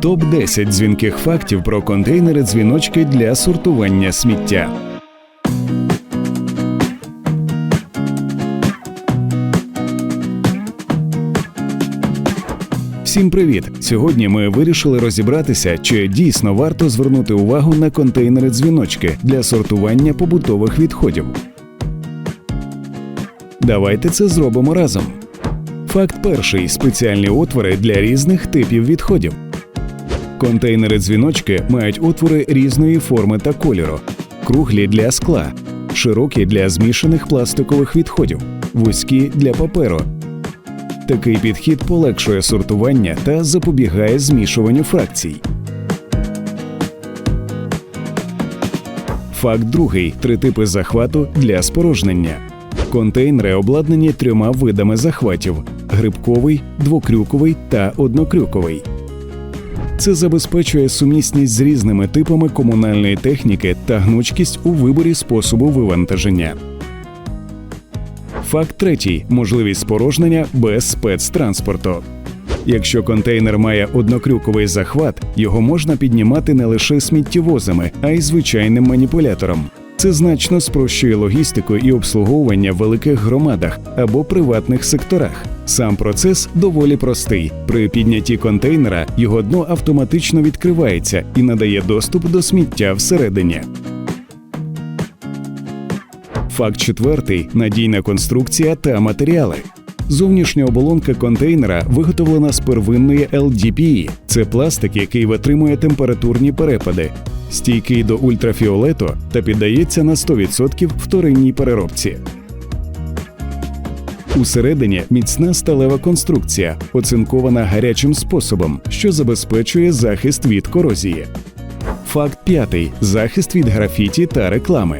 Топ 10 дзвінких фактів про контейнери дзвіночки для сортування сміття. Всім привіт! Сьогодні ми вирішили розібратися, чи дійсно варто звернути увагу на контейнери дзвіночки для сортування побутових відходів. Давайте це зробимо разом. Факт перший: спеціальні отвори для різних типів відходів. Контейнери дзвіночки мають отвори різної форми та кольору, круглі для скла, широкі для змішаних пластикових відходів, вузькі для паперу. Такий підхід полегшує сортування та запобігає змішуванню фракцій. Факт другий: три типи захвату для спорожнення. Контейнери обладнані трьома видами захватів: грибковий, двокрюковий та однокрюковий. Це забезпечує сумісність з різними типами комунальної техніки та гнучкість у виборі способу вивантаження. Факт третій можливість спорожнення без спецтранспорту. Якщо контейнер має однокрюковий захват, його можна піднімати не лише сміттєвозами, а й звичайним маніпулятором. Це значно спрощує логістику і обслуговування в великих громадах або приватних секторах. Сам процес доволі простий. При піднятті контейнера його дно автоматично відкривається і надає доступ до сміття всередині. Факт четвертий надійна конструкція та матеріали. Зовнішня оболонка контейнера виготовлена з первинної LDPE. Це пластик, який витримує температурні перепади, стійкий до ультрафіолету та піддається на 100% вторинній переробці. Усередині міцна сталева конструкція, оцинкована гарячим способом, що забезпечує захист від корозії. Факт п'ятий захист від графіті та реклами.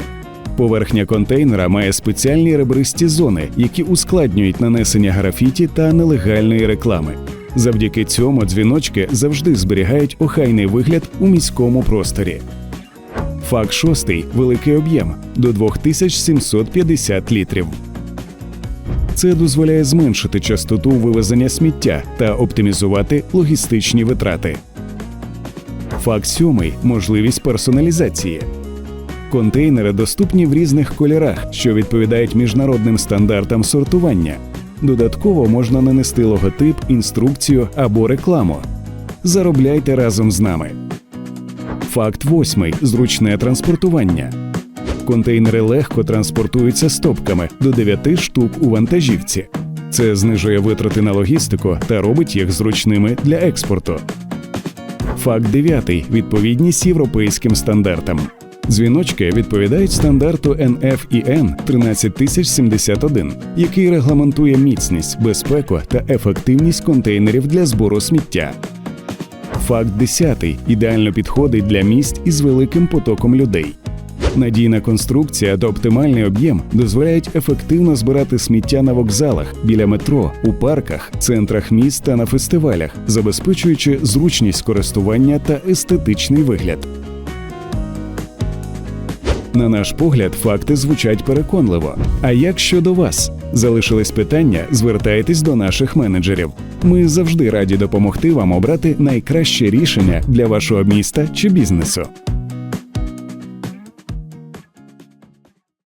Поверхня контейнера має спеціальні ребристі зони, які ускладнюють нанесення графіті та нелегальної реклами. Завдяки цьому дзвіночки завжди зберігають охайний вигляд у міському просторі. Факт шостий великий об'єм до 2750 літрів. Це дозволяє зменшити частоту вивезення сміття та оптимізувати логістичні витрати. Факт сьомий можливість персоналізації. Контейнери доступні в різних кольорах, що відповідають міжнародним стандартам сортування. Додатково можна нанести логотип, інструкцію або рекламу. Заробляйте разом з нами. Факт восьмий зручне транспортування. Контейнери легко транспортуються стопками до 9 штук у вантажівці. Це знижує витрати на логістику та робить їх зручними для експорту. Факт дев'ятий відповідність європейським стандартам. Дзвіночки відповідають стандарту NFIN 13071, який регламентує міцність, безпеку та ефективність контейнерів для збору сміття. Факт 10 ідеально підходить для місць із великим потоком людей. Надійна конструкція та оптимальний об'єм дозволяють ефективно збирати сміття на вокзалах, біля метро, у парках, центрах міст та на фестивалях, забезпечуючи зручність користування та естетичний вигляд. На наш погляд, факти звучать переконливо. А як щодо вас? Залишились питання, звертайтесь до наших менеджерів. Ми завжди раді допомогти вам обрати найкраще рішення для вашого міста чи бізнесу.